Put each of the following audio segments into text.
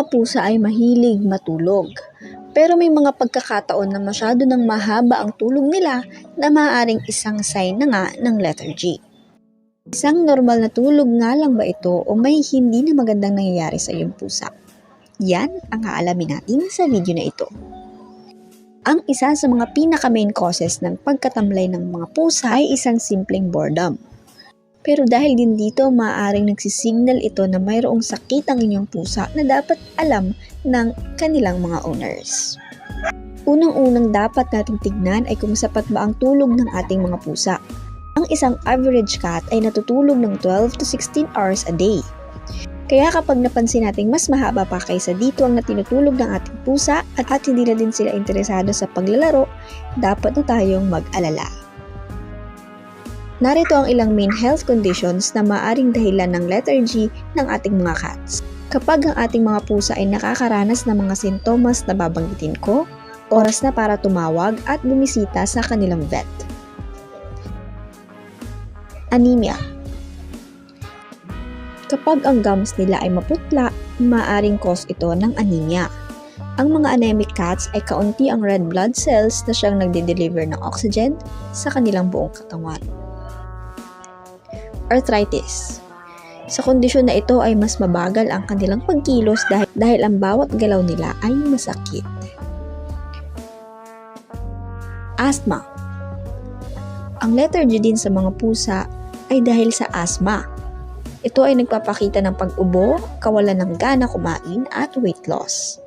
mga pusa ay mahilig matulog. Pero may mga pagkakataon na masyado ng mahaba ang tulog nila na maaaring isang sign na nga ng letter G. Isang normal na tulog nga lang ba ito o may hindi na magandang nangyayari sa iyong pusa? Yan ang aalamin natin sa video na ito. Ang isa sa mga pinaka-main causes ng pagkatamlay ng mga pusa ay isang simpleng boredom. Pero dahil din dito, maaaring nagsisignal ito na mayroong sakit ang inyong pusa na dapat alam ng kanilang mga owners. Unang-unang dapat nating tignan ay kung sapat ba ang tulog ng ating mga pusa. Ang isang average cat ay natutulog ng 12 to 16 hours a day. Kaya kapag napansin natin mas mahaba pa kaysa dito ang natinutulog ng ating pusa at, at hindi na din sila interesado sa paglalaro, dapat na tayong mag-alala. Narito ang ilang main health conditions na maaring dahilan ng letter G ng ating mga cats. Kapag ang ating mga pusa ay nakakaranas ng mga sintomas na babanggitin ko, oras na para tumawag at bumisita sa kanilang vet. Anemia Kapag ang gums nila ay maputla, maaring cause ito ng anemia. Ang mga anemic cats ay kaunti ang red blood cells na siyang nagde-deliver ng oxygen sa kanilang buong katawan. Arthritis Sa kondisyon na ito ay mas mabagal ang kanilang pagkilos dahil, dahil ang bawat galaw nila ay masakit. Asthma Ang letter G din sa mga pusa ay dahil sa asthma. Ito ay nagpapakita ng pag-ubo, kawalan ng gana kumain at weight loss.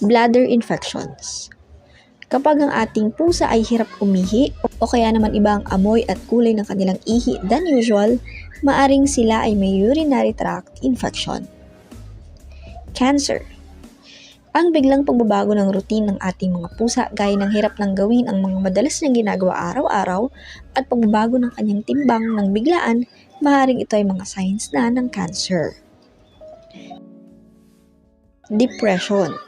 Bladder infections. Kapag ang ating pusa ay hirap umihi o kaya naman ibang amoy at kulay ng kanilang ihi than usual, maaring sila ay may urinary tract infection. Cancer. Ang biglang pagbabago ng routine ng ating mga pusa gaya ng hirap ng gawin ang mga madalas niyang ginagawa araw-araw at pagbabago ng kanyang timbang ng biglaan, maaaring ito ay mga signs na ng cancer. Depression.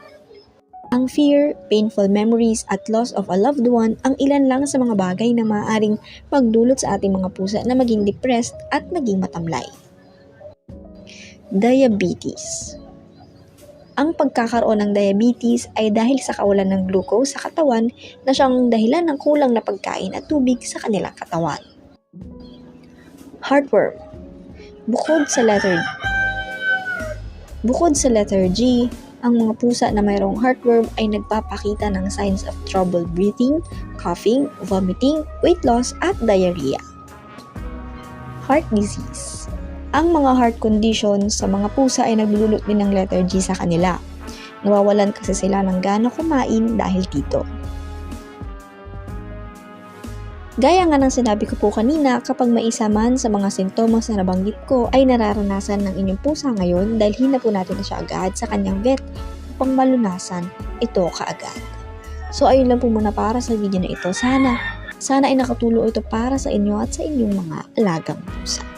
Ang fear, painful memories at loss of a loved one ang ilan lang sa mga bagay na maaaring magdulot sa ating mga pusa na maging depressed at maging matamlay. Diabetes ang pagkakaroon ng diabetes ay dahil sa kawalan ng glucose sa katawan na siyang dahilan ng kulang na pagkain at tubig sa kanilang katawan. Heartworm Bukod sa letter Bukod sa letter G, ang mga pusa na mayroong heartworm ay nagpapakita ng signs of trouble breathing, coughing, vomiting, weight loss, at diarrhea. Heart disease ang mga heart condition sa mga pusa ay nagdulot din ng letter G sa kanila. Nawawalan kasi sila ng gana kumain dahil dito. Gaya nga ng sinabi ko po kanina, kapag may isa man sa mga sintomas na nabanggit ko ay nararanasan ng inyong pusa ngayon, dalhin na po natin na siya agad sa kanyang vet upang malunasan ito kaagad. So ayun lang po muna para sa video na ito. Sana, sana ay nakatulong ito para sa inyo at sa inyong mga alagang pusa.